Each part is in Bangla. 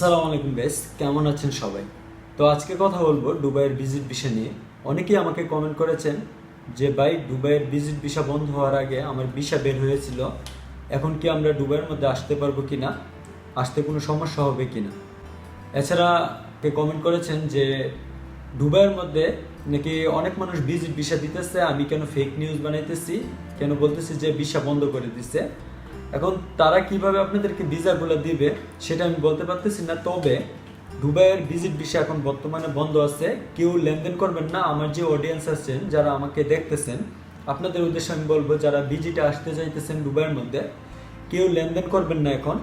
আসসালামু আলাইকুম বেস কেমন আছেন সবাই? তো আজকে কথা বলব দুবাইয়ের ভিজিট ভিসা নিয়ে। অনেকেই আমাকে কমেন্ট করেছেন যে, ভাই, দুবাইয়ের ভিজিট ভিসা বন্ধ হওয়ার আগে আমার ভিসা বের হয়েছিল। এখন কি আমরা দুবাইয়ের মধ্যে আসতে পারব কি না আসতে কোনো সমস্যা হবে কি না এছাড়া কে কমেন্ট করেছেন যে, দুবাইয়ের মধ্যে নাকি অনেক মানুষ ভিজিট ভিসা দিতেছে, আমি কেন ফেক নিউজ বানাইতেছি? কেন বলতেছি যে ভিসা বন্ধ করে দিছে? এখন তারা কীভাবে আপনাদেরকে ভিসাগুলো দিবে, সেটা আমি বলতে পারতেছি না, তবে দুবাইয়ের ভিজিট ভিসা এখন বর্তমানে বন্ধ আছে। কেউ লেনদেন করবেন না, আমার যে অডিয়েন্স আছেন, যারা আমাকে দেখতেছেন, আপনাদের উদ্দেশ্যে আমি বলব, যারা ভিজিটে আসতে চাইতেছেন দুবাইয়ের মধ্যে, কেউ লেনদেন করবেন না এখন।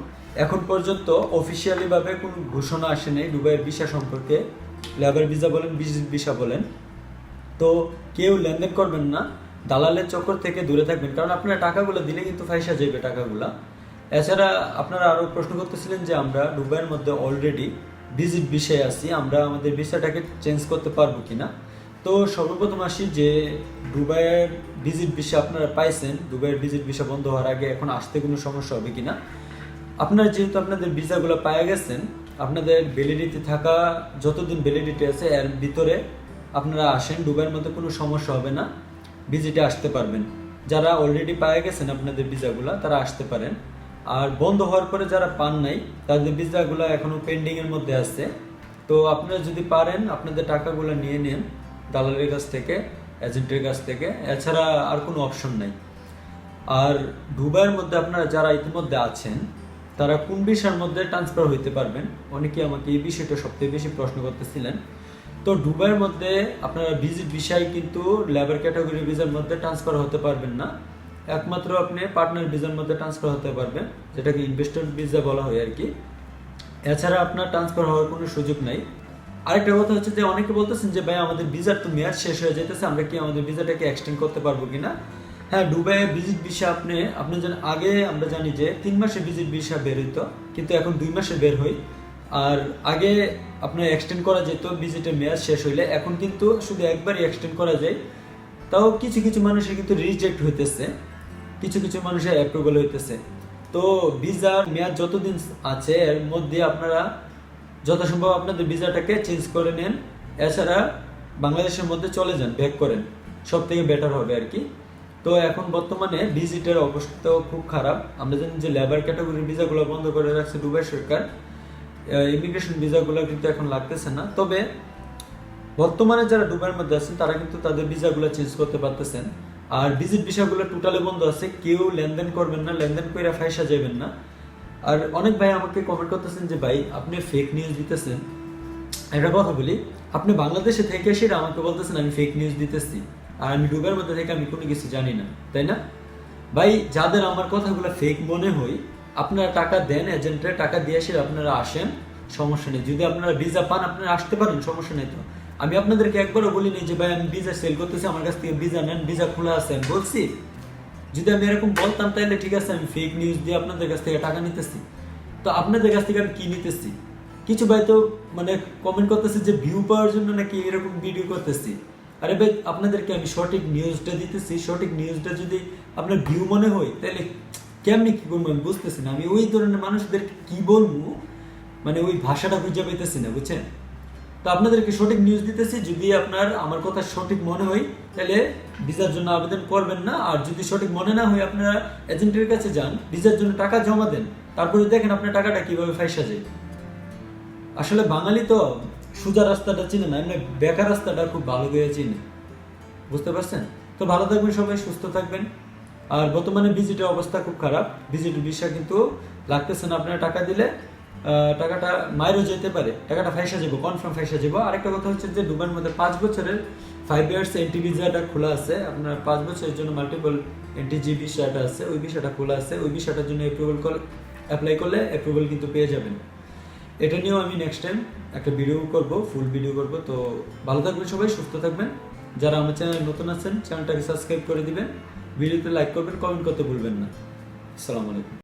এখন পর্যন্ত অফিসিয়ালিভাবে কোনো ঘোষণা আসে নাই দুবাইয়ের ভিসা সম্পর্কে। লেবার ভিসা বলেন ভিজিট ভিসা বলেন। তো কেউ লেনদেন করবেন না দালালের চক্কর থেকে দূরে থাকবেন। কারণ আপনারা টাকাগুলো দিলে কিন্তু ফাইসা যাবে টাকাগুলা। এছাড়া আপনারা আরও প্রশ্ন করতেছিলেন যে আমরা দুবাইয়ের মধ্যে অলরেডি ভিজিট বিষয়ে আছি, আমরা আমাদের ভিসাটাকে চেঞ্জ করতে পারব কিনা? তো সর্বপ্রথম আসি যে দুবাইয়ের ভিজিট ভিসা আপনারা পাইছেন, দুবাইয়ের ভিজিট ভিসা বন্ধ হওয়ার আগে এখন আসতে কোনো সমস্যা হবে কিনা? আপনারা যেহেতু আপনাদের ভিসাগুলো পাওয়া গেছেন, আপনাদের ভ্যালিডিটি থাকা, যতদিন ভ্যালিডিটি আছে, এর ভিতরে আপনারা আসেন, দুবাইয়ের মধ্যে কোনো সমস্যা হবে না। ভিজিটে আসতে পারবেন। যারা অলরেডি পাওয়া গেছেন আপনাদের ভিসাগুলো, তারা আসতে পারেন। আর বন্ধ হওয়ার পরে যারা পান নাই, তাদের ভিসাগুলো এখনও পেন্ডিংয়ের মধ্যে আছে। তো আপনারা যদি পারেন, আপনাদের টাকাগুলো নিয়ে নেন দালালের কাছ থেকে এজেন্টের কাছ থেকে। এছাড়া আর কোনো অপশন নাই। আর দুবাইয়ের মধ্যে আপনারা যারা ইতিমধ্যে আছেন, তারা কোন বিষয়ের মধ্যে ট্রান্সফার হইতে পারবেন? অনেকে আমাকে এই বিষয়টা সবথেকে বেশি প্রশ্ন করতেছিলেন। তো দুবাইয়ের মধ্যে আপনারা ভিজিট বিষয় কিন্তু লেবার ক্যাটাগরি ভিসার মধ্যে ট্রান্সফার হতে পারবেন না। একমাত্র আপনি পার্টনার ভিসার মধ্যে ট্রান্সফার হতে পারবেন, যেটাকে ইনভেস্টর ভিসা বলা হয় আর কি। এছাড়া আপনার ট্রান্সফার হওয়ার কোনো সুযোগ নাই। আরেকটা কথা হচ্ছে যে, অনেকে বলতেছেন যে, ভাই, আমাদের ভিসার তো মেয়াদ শেষ হয়ে যেতেছে আমরা কি আমাদের ভিসাটাকে এক্সটেন্ড করতে পারব কিনা? হ্যাঁ দুবাইয়ে ভিজিট ভিসা আপনি আপনি যেন, আগে আমরা জানি যে, তিন মাসে ভিজিট ভিসা বের হইতো, কিন্তু এখন দুই মাসে বের হই। আর আগে আপনার এক্সটেন্ড করা যেত ভিজিটের মেয়াদ শেষ হইলে, এখন কিন্তু শুধু একবারই এক্সটেন্ড করা যায়। তাও কিছু কিছু মানুষের কিন্তু রিজেক্ট হইতেছে, কিছু কিছু মানুষের অ্যাপ্রুভাল হইতেছে। তো ভিসার মেয়াদ যতদিন আছে, এর মধ্যে আপনারা যথাসম্ভব আপনাদের ভিসাটাকে চেঞ্জ করে নেন। এছাড়া বাংলাদেশের মধ্যে চলে যান ব্যাক করেন। সব থেকে বেটার হবে আর কি। তো এখন বর্তমানে ভিজিটের অবস্থাও খুব খারাপ। আমরা জানি যে লেবার ক্যাটাগরির ভিসাগুলো বন্ধ করে রাখছে দুবাই সরকার। ইমিগ্রেশন ভিসাগুলো কিন্তু এখন লাগতেছে না। তবে বর্তমানে যারা দুবাইয়ের মধ্যে আছেন, তারা কিন্তু তাদের ভিসাগুলো চেঞ্জ করতে পারতেছেন। আর ভিজিট ভিসাগুলো টোটালি বন্ধ আছে। কেউ লেনদেন করবেন না, লেনদেন করে ফাইসা যাবেন না। আর অনেক ভাই আমাকে কমেন্ট করতেছেন যে, ভাই, আপনি ফেক নিউজ দিতেছেন। একটা কথা বলি, আপনি বাংলাদেশে থেকে এসে আমাকে বলতেছেন, আমি ফেক নিউজ দিতেছি। আর আমি ডুবের মধ্যে থেকে আমি কোনো কিছু জানি না। তাই না? ভাই, যাদের আমার কথাগুলো ফেক মনে হয় আপনারা টাকা দেন এজেন্টের টাকা দিয়ে এসে আপনারা আসেন, সমস্যা নেই। যদি আপনারা ভিসা পান, আপনারা আসতে পারেন, সমস্যা নেই তো। আমি আপনাদেরকে একবারও বলিনি যে, ভাই, আমি ভিসা সেল করতেছি, আমার কাছ থেকে ভিসা নেন ভিসা খোলা আছে, আমি বলছি। যদি আমি এরকম বলতাম, তাহলে ঠিক আছে, আমি ফেক নিউজ দিয়ে আপনাদের কাছ থেকে টাকা নিতেছি। তো আপনাদের কাছ থেকে আমি কি নিতেছি? কিছু ভাই তো মানে কমেন্ট করতেছে যে ভিউ পাওয়ার জন্য নাকি এরকম ভিডিও করতেছি? আরে ভাই, আপনাদেরকে আমি সঠিক নিউজটা দিতেছি। সঠিক নিউজটা যদি আপনার ভিউ মনে হয়, তাহলে কেমনি কি করব আমি বুঝতেছি না। আমি ওই ধরনের মানুষদেরকে কি বলব? মানে ওই ভাষাটা খুঁজে পেতেছি না, বুঝছেন? তো আপনাদেরকে সঠিক নিউজ দিতেছি। যদি আপনার, আমার কথা সঠিক মনে হয়, তাহলে ভিসার জন্য আবেদন করবেন না। আর যদি সঠিক মনে না হয়, আপনারা এজেন্টের কাছে যান, ভিসার জন্য টাকা জমা দেন। তারপরে দেখেন আপনার টাকাটা কীভাবে ফাইসা যায়। আসলে বাঙালি তো সোজা রাস্তাটা চিনে না, এমনি বেকার রাস্তাটা খুব ভালো করে চিনে। বুঝতে পারছেন? তো ভালো থাকবেন সবাই, সুস্থ থাকবেন। আর বর্তমানে ভিজিটের অবস্থা খুব খারাপ। ভিজিট ভিসা কিন্তু লাগতেছে না, আপনার টাকা দিলে টাকাটা মায়েরও যেতে পারে। টাকাটা ফাইসা যাব কনফার্ম ফাইসা যাব আরেকটা কথা হচ্ছে যে, দুবাইয়ের মধ্যে পাঁচ বছরের ফাইভ ইয়ার্স এন্টি ভিসাটা খোলা আছে। আপনার পাঁচ বছরের জন্য মাল্টিপল এন্টি জি ভিসাটা আছে, ওই ভিসাটা খোলা আছে। ওই ভিসাটার জন্য অ্যাপ্রুভাল কল অ্যাপ্লাই করলে অ্যাপ্রুভাল কিন্তু পেয়ে যাবেন। এটা নিয়েও আমি নেক্সট টাইম একটা ভিডিও করব ফুল ভিডিও করব। তো ভালো থাকবেন সবাই, সুস্থ থাকবেন। যারা আমার চ্যানেল নতুন আছেন চ্যানেলটাকে সাবস্ক্রাইব করে দিবেন। ভিডিওতে লাইক করবেন কমেন্ট করতে ভুলবেন না। আসসালামু আলাইকুম।